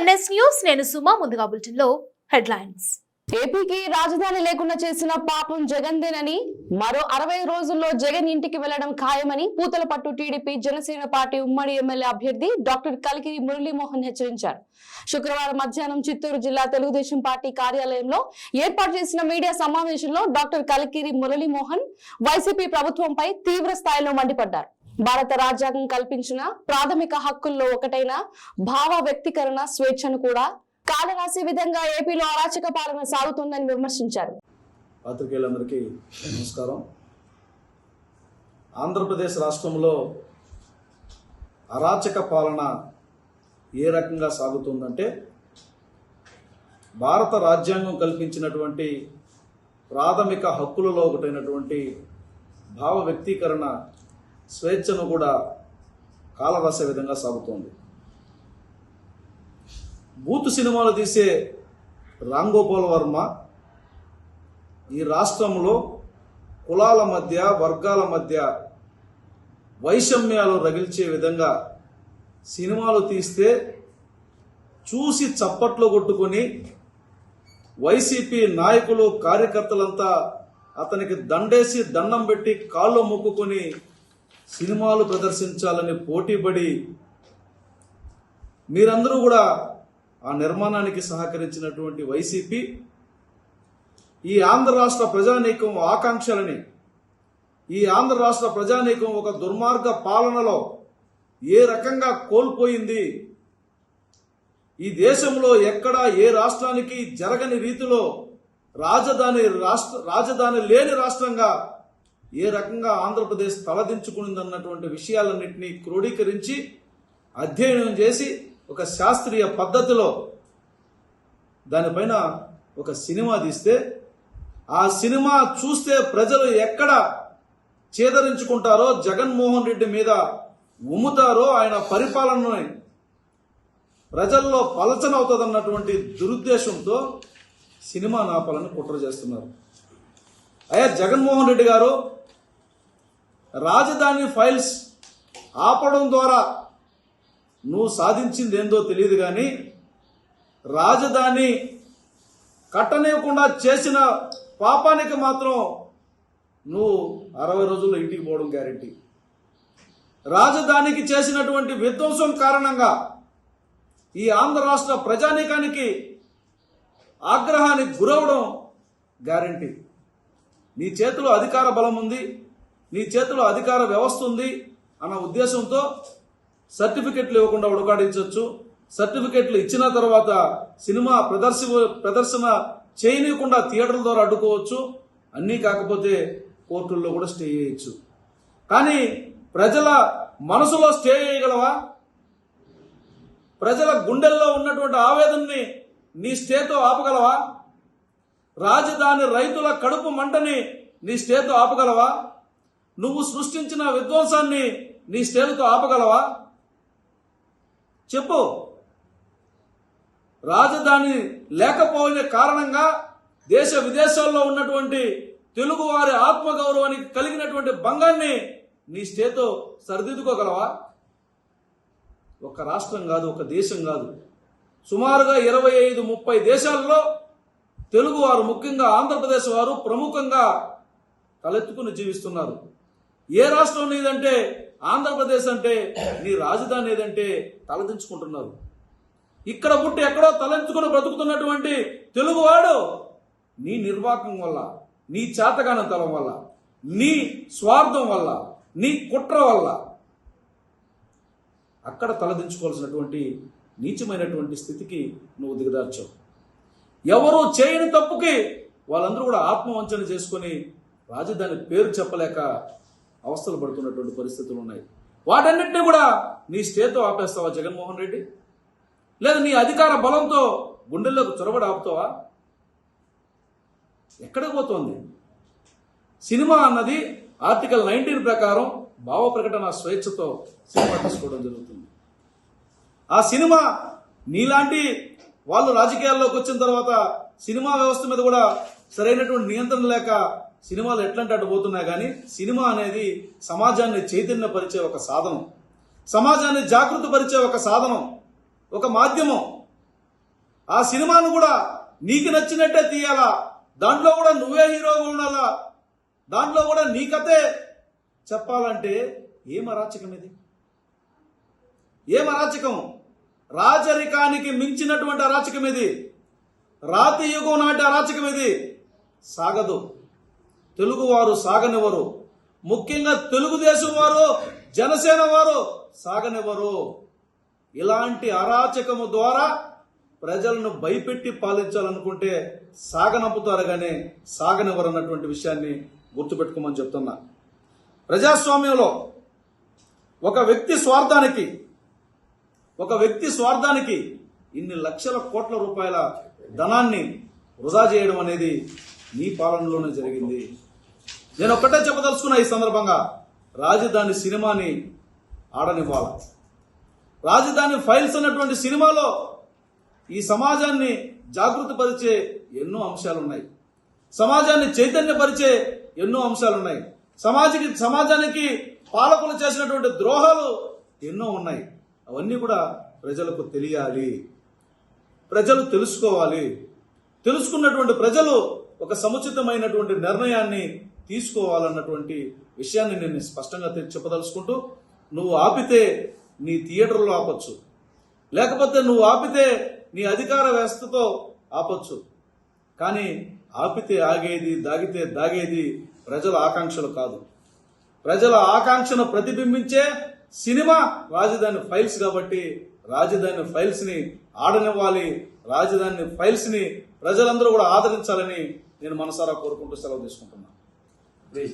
NS news నేను సుమా ముందుగా బులెటిన్లో హెడ్లైన్స్. ఏపీకి రాజధాని లేకుండా చేసిన పాపం జగన్దేనని మరో అరవై రోజుల్లో జగన్ ఇంటికి వెళ్ళడం ఖాయమని పూతలపట్టు టీడీపీ జనసేన పార్టీ ఉమ్మడి ఎమ్మెల్యే అభ్యర్థి డాక్టర్ కలికిరి మురళీమోహన్ హెచ్చరించారు. శుక్రవారం మధ్యాహ్నం చిత్తూరు జిల్లా తెలుగుదేశం పార్టీ కార్యాలయంలో ఏర్పాటు చేసిన మీడియా సమావేశంలో డాక్టర్ కలికిరి మురళీమోహన్ వైసీపీ ప్రభుత్వంపై తీవ్ర స్థాయిలో మండిపడ్డారు. భారత రాజ్యాంగం కల్పించిన ప్రాథమిక హక్కుల్లో ఒకటైన భావ వ్యక్తీకరణ స్వేచ్ఛను కూడా కాలరాసే విధంగా ఏపీలో అరాచక పాలన సాగుతుందని విమర్శించారు. పాత్రికేయులందరికీ నమస్కారం. ఆంధ్రప్రదేశ్ రాష్ట్రంలో అరాచక పాలన ఏ రకంగా సాగుతుందంటే భారత రాజ్యాంగం కల్పించినటువంటి ప్రాథమిక హక్కులలో ఒకటైనటువంటి భావ వ్యక్తీకరణ స్వేచ్ఛను కూడా కాలరాసే విధంగా సాగుతోంది. బూత్ సినిమాలు తీసే రామ్ గోపాల్ వర్మ ఈ రాష్ట్రంలో కులాల మధ్య వర్గాల మధ్య వైషమ్యాలు రగిల్చే విధంగా సినిమాలు తీస్తే చూసి చప్పట్లు కొట్టుకొని వైసీపీ నాయకులు కార్యకర్తలంతా అతనికి దండేసి దండం పెట్టి కాళ్ళు మొక్కుకొని సినిమాలు ప్రదర్శించాలని పోటీపడి మీరందరూ కూడా ఆ నిర్మాణానికి సహకరించినటువంటి వైసీపీ ఈ ఆంధ్ర రాష్ట్ర ప్రజానీకం ఆకాంక్షలని ఈ ఆంధ్ర రాష్ట్ర ప్రజానీకం ఒక దుర్మార్గ పాలనలో ఏ రకంగా కోల్పోయింది ఈ దేశంలో ఎక్కడా ఏ రాష్ట్రానికి జరగని రీతిలో రాజధాని రాష్ట్ర రాజధాని లేని రాష్ట్రంగా ఏ రకంగా ఆంధ్రప్రదేశ్ తలదించుకుందన్నటువంటి విషయాలన్నింటినీ క్రోడీకరించి అధ్యయనం చేసి ఒక శాస్త్రీయ పద్ధతిలో దానిపైన ఒక సినిమా తీస్తే ఆ సినిమా చూస్తే ప్రజలు ఎక్కడ చేదరించుకుంటారో జగన్మోహన్ రెడ్డి మీద ఉమ్ముతారో ఆయన పరిపాలనని ప్రజల్లో పలచనవుతుందన్నటువంటి దురుద్దేశంతో సినిమా నాపాలని కుట్ర చేస్తున్నారు. అయ్యా జగన్మోహన్ రెడ్డి గారు రాజధాని ఫైల్స్ ఆపడం ద్వారా నువ్వు సాధించింది ఏందో తెలియదు కానీ రాజధాని కట్టనివ్వకుండా చేసిన పాపానికి మాత్రం నువ్వు అరవై రోజుల్లో ఇంటికి పోవడం గ్యారెంటీ. రాజధానికి చేసినటువంటి విధ్వంసం కారణంగా ఈ ఆంధ్ర రాష్ట్ర ప్రజానీకానికి ఆగ్రహానికి గురవడం గ్యారెంటీ. నీ చేతిలో అధికార బలం ఉంది నీ చేతిలో అధికార వ్యవస్థ ఉంది అన్న ఉద్దేశంతో సర్టిఫికెట్లు ఇవ్వకుండా ఉడకాడించవచ్చు సర్టిఫికెట్లు ఇచ్చిన తర్వాత సినిమా ప్రదర్శ ప్రదర్శన చేయనీయకుండా థియేటర్ల ద్వారా అడ్డుకోవచ్చు. అన్నీ కాకపోతే కోర్టుల్లో కూడా స్టే చేయొచ్చు. కానీ ప్రజల మనసులో స్టే చేయగలవా? ప్రజల గుండెల్లో ఉన్నటువంటి ఆవేదనని నీ స్టేతో ఆపగలవా? రాజధాని రైతుల కడుపు మంటని నీ స్టేతో ఆపగలవా? నువ్వు సృష్టించిన విధ్వంసాన్ని నీ స్టేలతో ఆపగలవా? చెప్పు. రాజధాని లేకపోయిన కారణంగా దేశ విదేశాల్లో ఉన్నటువంటి తెలుగు వారి ఆత్మగౌరవానికి కలిగినటువంటి భంగాన్ని నీ స్టేతో సరిదిద్దుకోగలవా? ఒక రాష్ట్రం కాదు ఒక దేశం కాదు. సుమారుగా ఇరవై ఐదు ముప్పై దేశాల్లో తెలుగు వారు ముఖ్యంగా ఆంధ్రప్రదేశ్ వారు ప్రముఖంగా తలెత్తుకుని జీవిస్తున్నారు. ఏ రాష్ట్రం నీదంటే ఆంధ్రప్రదేశ్ అంటే నీ రాజధాని ఏదంటే తలదించుకుంటున్నారు. ఇక్కడ పుట్టి ఎక్కడో తలెంచుకుని బ్రతుకుతున్నటువంటి తెలుగువాడు నీ నిర్వాకం వల్ల నీ చేతగానంతలం వల్ల నీ స్వార్థం వల్ల నీ కుట్ర వల్ల అక్కడ తలదించుకోవాల్సినటువంటి నీచమైనటువంటి స్థితికి నువ్వు దిగదార్చావు. ఎవరు చేయని తప్పుకి వాళ్ళందరూ కూడా ఆత్మవంచన చేసుకొని రాజధాని పేరు చెప్పలేక అవస్థలు పడుతున్నటువంటి పరిస్థితులు ఉన్నాయి వాటన్నిటిని కూడా నీ స్టేతో ఆపేస్తావా జగన్మోహన్ రెడ్డి? లేదా నీ అధికార బలంతో గుండెల్లోకి చొరబడి ఆపుతావా? ఎక్కడికి పోతోంది? సినిమా అన్నది ఆర్టికల్ నైన్టీన్ ప్రకారం భావ ప్రకటన స్వేచ్ఛతో సినిమా తీసుకోవడం జరుగుతుంది. ఆ సినిమా నీలాంటి వాళ్ళు రాజకీయాల్లోకి వచ్చిన తర్వాత సినిమా వ్యవస్థ మీద కూడా సరైనటువంటి నియంత్రణ లేక సినిమాలు ఎట్లంటే అటు పోతున్నాయి కానీ సినిమా అనేది సమాజాన్ని చైతన్యపరిచే ఒక సాధనం. సమాజాన్ని జాగృతపరిచే ఒక సాధనం ఒక మాధ్యమం. ఆ సినిమాను కూడా నీకు నచ్చినట్టే తీయాలా? దాంట్లో కూడా నువ్వే హీరోగా ఉండాలా? దాంట్లో కూడా నీ కథే చెప్పాలంటే ఏం అరాచకం ఇది? ఏం అరాచకం? రాజరికానికి మించినటువంటి అరాచకం ఇది? రాతి యుగం నాటి అరాచకం ఇది? సాగదు. తెలుగువారు సాగనివ్వరు. ముఖ్యంగా తెలుగుదేశం వారు జనసేన వారు సాగనివ్వరు. ఇలాంటి అరాచకము ద్వారా ప్రజలను భయపెట్టి పాలించాలనుకుంటే సాగనంపుతారు కానీ సాగనివ్వరు అన్నటువంటి విషయాన్ని గుర్తుపెట్టుకోమని చెప్తున్నా. ప్రజాస్వామ్యంలో ఒక వ్యక్తి స్వార్థానికి ఒక వ్యక్తి స్వార్థానికి ఇన్ని లక్షల కోట్ల రూపాయల ధనాన్ని వృధా చేయడం అనేది నీ పాలనలోనే జరిగింది. నేను ఒక్కటే చెప్పదలుచుకున్నా ఈ సందర్భంగా. రాజధాని సినిమాని ఆడనివ్వాల. రాజధాని ఫైల్స్ అన్నటువంటి సినిమాలో ఈ సమాజాన్ని జాగృతిపరిచే ఎన్నో అంశాలు ఉన్నాయి సమాజాన్ని చైతన్యపరిచే ఎన్నో అంశాలు ఉన్నాయి సమాజకి సమాజానికి పాలకులు చేసినటువంటి ద్రోహాలు ఎన్నో ఉన్నాయి. అవన్నీ కూడా ప్రజలకు తెలియాలి. ప్రజలు తెలుసుకోవాలి. తెలుసుకున్నటువంటి ప్రజలు ఒక సముచితమైనటువంటి నిర్ణయాన్ని తీసుకోవాలన్నటువంటి విషయాన్ని నేను స్పష్టంగా చెప్పదలుచుకుంటూ నువ్వు ఆపితే నీ థియేటర్లో ఆపచ్చు. లేకపోతే నువ్వు ఆపితే నీ అధికార వ్యవస్థతో ఆపచ్చు. కానీ ఆపితే ఆగేది దాగితే దాగేది ప్రజల ఆకాంక్షలు కాదు. ప్రజల ఆకాంక్షను ప్రతిబింబించే సినిమా రాజధాని ఫైల్స్ కాబట్టి రాజధాని ఫైల్స్ని ఆడనివ్వాలి రాజధాని ఫైల్స్ని ప్రజలందరూ కూడా ఆదరించాలని నేను మనసారా కోరుకుంటూ సెలవు తీసుకుంటున్నాను